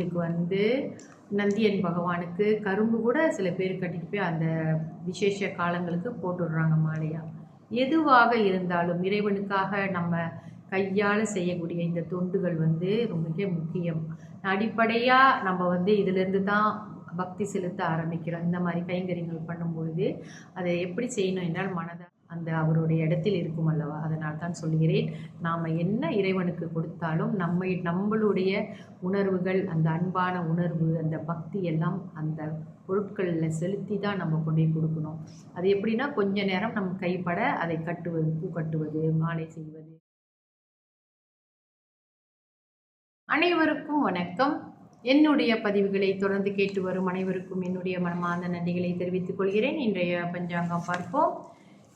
கோயிலுக்கு வந்து நந்தியன் பகவானுக்கு கரும்பு கூட சில பேர் கட்டிட்டு போய் அந்த விசேஷ காலங்களுக்கு போட்டுடுறாங்க மாலையா? எதுவாக இருந்தாலும் இறைவனுக்காக நம்ம கையால் செய்யக்கூடிய இந்த தொண்டுகள் வந்து ரொம்ப முக்கியம். அடிப்படையாக நம்ம வந்து இதிலிருந்து தான் பக்தி செலுத்த ஆரம்பிக்கிறோம். இந்த மாதிரி கைங்கரியங்கள் பண்ணும்பொழுது அதை எப்படி செய்யணும் என்றால் மனதை அந்த அவருடைய இடத்தில் இருக்கும் அல்லவா? அதனால் தான் சொல்கிறேன் நாம் என்ன இறைவனுக்கு கொடுத்தாலும் நம்மை நம்மளுடைய உணர்வுகள் அந்த அன்பான உணர்வு அந்த பக்தி எல்லாம் அந்த பொருட்களில் செலுத்தி தான் நம்ம கொண்டு போய் கொடுக்கணும். அது எப்படின்னா கொஞ்ச நேரம் நம்ம கைப்பட அதை கட்டுவது பூ கட்டுவது மாலை செய்வது. அனைவருக்கும் வணக்கம். என்னுடைய பதிவுகளை தொடர்ந்து கேட்டு வரும் அனைவருக்கும் என்னுடைய மனமார்ந்த நன்றிகளை தெரிவித்துக் கொள்கிறேன். இன்றைய பஞ்சாங்கம் பார்ப்போம்.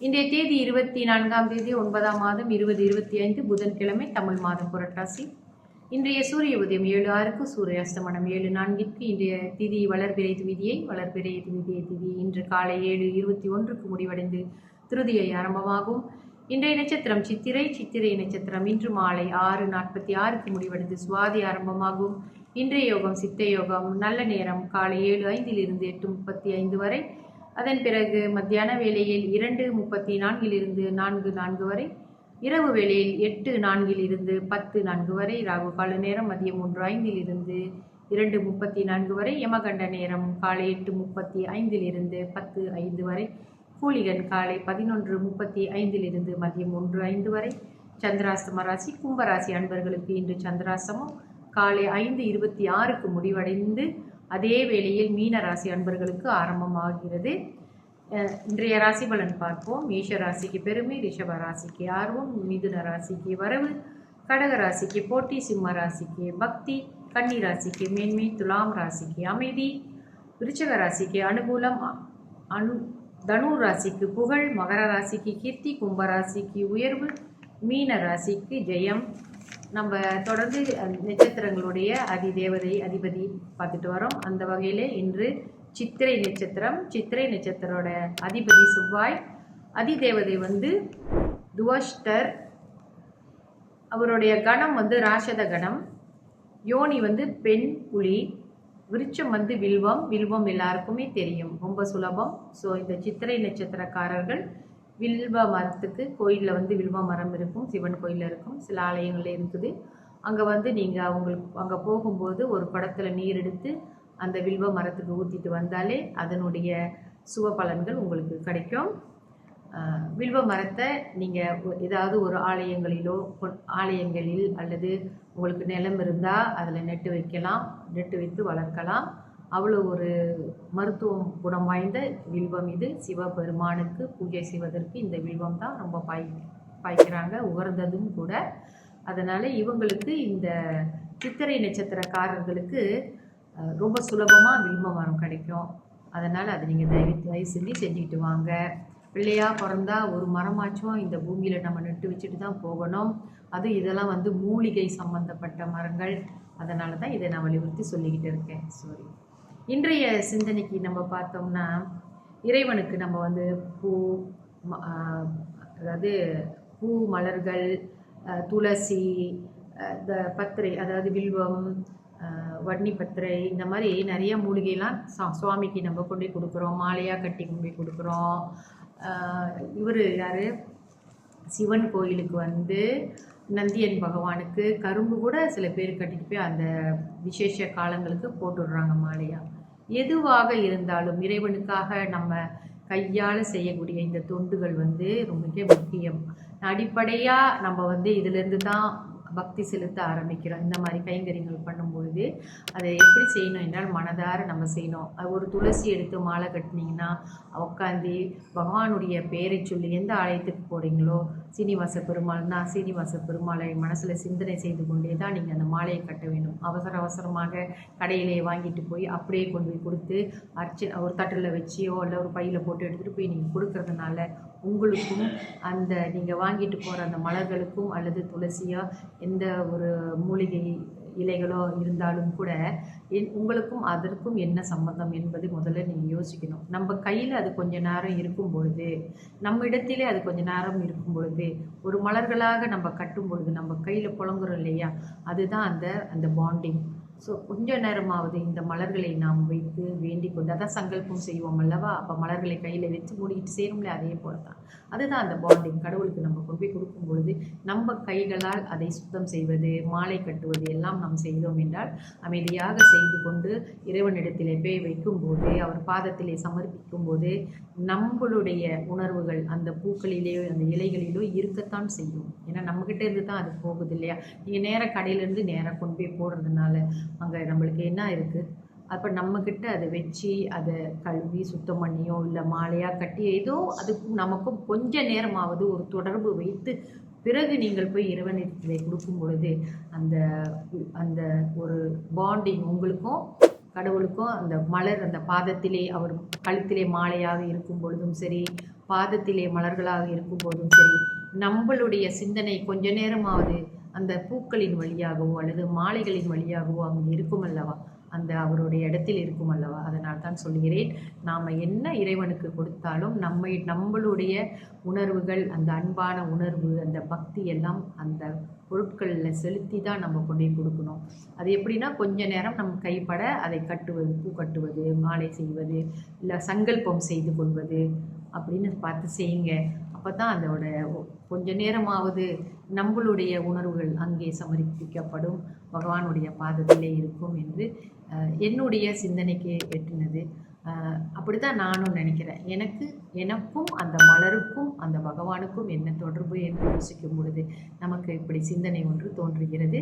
இன்றைய தேதி இருபத்தி நான்காம் தேதி ஒன்பதாம் மாதம் இருபது இருபத்தி ஐந்து புதன்கிழமை தமிழ் மாதம் புரட்டாசி. இன்றைய சூரிய உதயம் ஏழு ஆறுக்கு சூரிய அஸ்தமனம் ஏழு நான்கிற்கு இன்றைய திதி வளர்பிறை விதியை வளர்பிறை விதியை திதி இன்று காலை ஏழு இருபத்தி ஒன்றுக்கு முடிவடைந்து திருதியை ஆரம்பமாகும். இன்றைய நட்சத்திரம் சித்திரை சித்திரை நட்சத்திரம் இன்று மாலை ஆறு நாற்பத்தி ஆறுக்கு முடிவடைந்து சுவாதி ஆரம்பமாகும். இன்றைய யோகம் சித்த யோகம் நல்ல நேரம் காலை ஏழு ஐந்திலிருந்து எட்டு முப்பத்தி ஐந்து வரை அதன் பிறகு மத்தியான வேளையில் இரண்டு முப்பத்தி நான்கிலிருந்து நான்கு நான்கு வரை இரவு வேளையில் எட்டு நான்கில் இருந்து பத்து நான்கு வரை ராகு கால நேரம் மதியம் மூன்று ஐந்தில் இருந்து இரண்டு முப்பத்தி நான்கு வரை யமகண்ட நேரம் காலை எட்டு முப்பத்தி ஐந்தில் இருந்து பத்து ஐந்து வரை கூலிகன் காலை பதினொன்று முப்பத்தி ஐந்திலிருந்து மதியம் ஒன்று ஐந்து வரை சந்திராஸ்தம ராசி கும்பராசி அன்பர்களுக்கு இன்று சந்திராசமம் காலை ஐந்து இருபத்தி ஆறுக்கு முடிவடைந்து அதே வேளையில் மீன ராசி அன்பர்களுக்கு ஆரம்பமாகிறது. இன்றைய ராசி பலன் பார்ப்போம். மேஷ ராசிக்கு பெருமை ரிஷப ராசிக்கு ஆர்வம் மிதுன ராசிக்கு வரவு கடக ராசிக்கு போட்டி சிம்ம ராசிக்கு பக்தி கன்னி ராசிக்கு மேன்மை துலாம் ராசிக்கு அமைதி விருச்சக ராசிக்கு அனுகூலம் அனு தனு ராசிக்கு புகழ் மகர ராசிக்கு கீர்த்தி கும்பராசிக்கு உயர்வு மீன ராசிக்கு ஜெயம் நம்ம தொடர்ந்து நட்சத்திரங்களுடைய அதி தேவதை அதிபதி பார்த்துட்டு வரோம். அந்த வகையில் இன்று சித்திரை நட்சத்திரம். சித்திரை நட்சத்திரோட அதிபதி செவ்வாய். அதிதேவதை வந்து துவஷ்டர். அவருடைய கணம் வந்து ராஷத கணம். யோனி வந்து பெண் புலி. விருச்சம் வந்து வில்வம். வில்வம் எல்லாருக்குமே தெரியும். ரொம்ப சுலபம். ஸோ இந்த சித்திரை நட்சத்திரக்காரர்கள் வில்வ மரத்துக்கு கோயிலில் வந்து வில்வ மரம் இருக்கும் சிவன் கோயிலில் இருக்கும் சில ஆலயங்களில் இருக்குது. அங்கே வந்து நீங்கள் அவங்களுக்கு அங்கே போகும்போது ஒரு குடத்தில் நீர் எடுத்து அந்த வில்வ மரத்துக்கு ஊற்றிட்டு வந்தாலே அதனுடைய சுவ பலன்கள் உங்களுக்கு கிடைக்கும். வில்வ மரத்தை நீங்கள் ஏதாவது ஒரு ஆலயங்களிலோ ஆலயங்களில் அல்லது உங்களுக்கு நிலம் இருந்தால் அதில் நெட்டு வைக்கலாம் நெட்டு வைத்து வளர்க்கலாம். அவ்வளோ ஒரு மருத்துவம் குணம் வாய்ந்த வில்வம் இது. சிவபெருமானுக்கு பூஜை செய்வதற்கு இந்த வில்வம் தான் ரொம்ப பாய் பாய்க்கிறாங்க உகர்ந்ததும் கூட. அதனால் இவங்களுக்கு இந்த சித்திரை நட்சத்திரக்காரர்களுக்கு ரொம்ப சுலபமாக வில்வ மரம் கிடைக்கும். அதனால் அதை நீங்கள் தயவு தயவு செஞ்சு செஞ்சுக்கிட்டு வாங்க. பிள்ளையாக பிறந்தா ஒரு மரமாச்சும் இந்த பூமியில் நம்ம நட்டு வச்சுட்டு தான் போகணும். அது இதெல்லாம் வந்து மூலிகை சம்பந்தப்பட்ட மரங்கள். அதனால தான் இதை நான் வலியுறுத்தி சொல்லிக்கிட்டு இருக்கேன். சாரி இன்றைய சிந்தனைக்கு நம்ம பார்த்தோம்னா இறைவனுக்கு நம்ம வந்து பூ அதாவது பூ மலர்கள் துளசி இந்த பத்திரை அதாவது வில்வம் வன்னி பத்திரை இந்த மாதிரி நிறைய மூலிகைலாம் சுவாமிக்கு நம்ம கொண்டு போய் கொடுக்குறோம். மாலையாக கட்டி கொண்டு போய் கொடுக்குறோம். இவர் யார்? சிவன் கோயிலுக்கு வந்து நந்தியன் பகவானுக்கு கரும்பு கூட சில பேர் கட்டிட்டு போய் அந்த விசேஷ காலங்களுக்கு போட்டுடுறாங்க மாலையாக எதுவாக இருந்தாலும் இறைவனுக்காக நம்ம கையால் செய்யக்கூடிய இந்த தொண்டுகள் வந்து ரொம்ப முக்கியம். அடிப்படையாக நம்ம வந்து இதிலேருந்து தான் பக்தி செலுத்த ஆரம்பிக்கிறோம். இந்த மாதிரி கைங்கரியங்கள் பண்ணும்பொழுது அதை எப்படி செய்யணும் என்றால் மனதார நம்ம செய்யணும். ஒரு துளசி எடுத்து மாலை கட்டினீங்கன்னா உட்காந்து பகவானுடைய பேரை சொல்லி எந்த ஆலயத்துக்கு போகிறீங்களோ சீனிவாச பெருமாள்னா சீனிவாச பெருமாளை மனசில் சிந்தனை செய்து கொண்டே தான் நீங்கள் அந்த மாலையை கட்ட வேண்டும். அவசர அவசரமாக கடையிலே வாங்கிட்டு போய் அப்படியே கொண்டு போய் கொடுத்து அர்ச்சி ஒரு தட்டில் வச்சியோ இல்லை ஒரு பையில் போட்டு எடுத்துகிட்டு போய் நீங்கள் கொடுக்கறதுனால உங்களுக்கும் அந்த நீங்கள் வாங்கிட்டு போகிற அந்த மலர்களுக்கும் அல்லது துளசியோ எந்த ஒரு மூலிகை இலைகளோ இருந்தாலும் கூட என் உங்களுக்கும் அதற்கும் என்ன சம்மந்தம் என்பது முதல்ல நீங்கள் யோசிக்கணும். நம்ம கையில் அது கொஞ்ச நேரம் இருக்கும் பொழுது நம்ம இடத்திலே அது கொஞ்ச நேரம் இருக்கும் பொழுது ஒரு மலர்களாக நம்ம கட்டும் பொழுது நம்ம கையில் புழங்குறோம் இல்லையா? அதுதான் அந்த அந்த பாண்டிங் ஸோ கொஞ்ச நேரமாவது இந்த மலர்களை நாம் வைத்து வேண்டிக் கொண்டு அதான் சங்கல்பம் செய்வோம் அல்லவா? அப்போ மலர்களை கையில் வச்சு மூடிக்கிட்டு செய்கிறோம்ல அதே போல தான் அதுதான் அந்த பாண்டிங் கடவுளுக்கு நம்ம கொண்டு போய் கொடுக்கும் பொழுது நம்ம கைகளால் அதை சுத்தம் செய்வது மாலை கட்டுவது எல்லாம் நாம் செய்தோம் என்றால் அமைதியாக செய்து கொண்டு இறைவனிடத்திலே போய் வைக்கும்போது அவர் பாதத்திலே சமர்ப்பிக்கும் போது நம்மளுடைய உணர்வுகள் அந்த பூக்களிலேயோ அந்த இலைகளிலோ இருக்கத்தான் செய்யும். ஏன்னா நம்மக்கிட்ட இருந்து தான் அது போகுது இல்லையா? நீங்கள் நேராக கடையிலேருந்து நேராக கொண்டு போய் போடுறதுனால. அங்கே நம்மளுக்கு என்ன இருக்குது அப்போ நம்மக்கிட்ட அதை வச்சு அதை கழுவி சுத்தம் பண்ணியோ இல்லை மாலையாக கட்டி ஏதோ அதுக்கும் நமக்கும் கொஞ்ச நேரமாவது ஒரு தொடர்பு வைத்து பிறகு நீங்கள் போய் இறைவனத்தை கொடுக்கும் பொழுது அந்த அந்த ஒரு பாண்டிங் உங்களுக்கும் கடவுளுக்கும் அந்த மலர் அந்த பாதத்திலே அவர் கழுத்திலே மாலையாக இருக்கும் பொழுதும் சரி பாதத்திலே மலர்களாக இருக்கும் போதும் சரி நம்மளுடைய சிந்தனை கொஞ்ச நேரமாவது அந்த பூக்களின் வழியாகவோ அல்லது மாலைகளின் வழியாகவோ அங்கே இருக்கும் அல்லவா அந்த அவருடைய இடத்தில் இருக்கும் அல்லவா அதனால் தான் சொல்கிறேன் நாம் என்ன இறைவனுக்கு கொடுத்தாலும் நம்மை நம்மளுடைய உணர்வுகள் அந்த அன்பான உணர்வு அந்த பக்தி எல்லாம் அந்த பொருட்களில் செலுத்தி தான் நம்ம கொண்டு போய் கொடுக்கணும். அது எப்படின்னா கொஞ்ச நேரம் நம் கைப்பட அதை கட்டுவது பூ கட்டுவது மாலை செய்வது இல்லை சங்கல்பம் செய்து கொள்வது அப்படின்னு பார்த்து செய்யுங்க. அப்போ தான் அதோட கொஞ்ச நேரமாவது நம்மளுடைய உணர்வுகள் அங்கே சமர்ப்பிக்கப்படும். பகவானுடைய பாதத்திலே இருக்கும் என்று என்னுடைய சிந்தனைக்கு எட்டினது அப்படி தான் நானும் நினைக்கிறேன். எனக்கு எனக்கும் அந்த மலருக்கும் அந்த பகவானுக்கும் என்ன தொடர்பு என்று யோசிக்கும் பொழுது நமக்கு இப்படி சிந்தனை ஒன்று தோன்றுகிறது.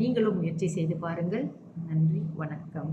நீங்களும் முயற்சி செய்து பாருங்கள். நன்றி வணக்கம்.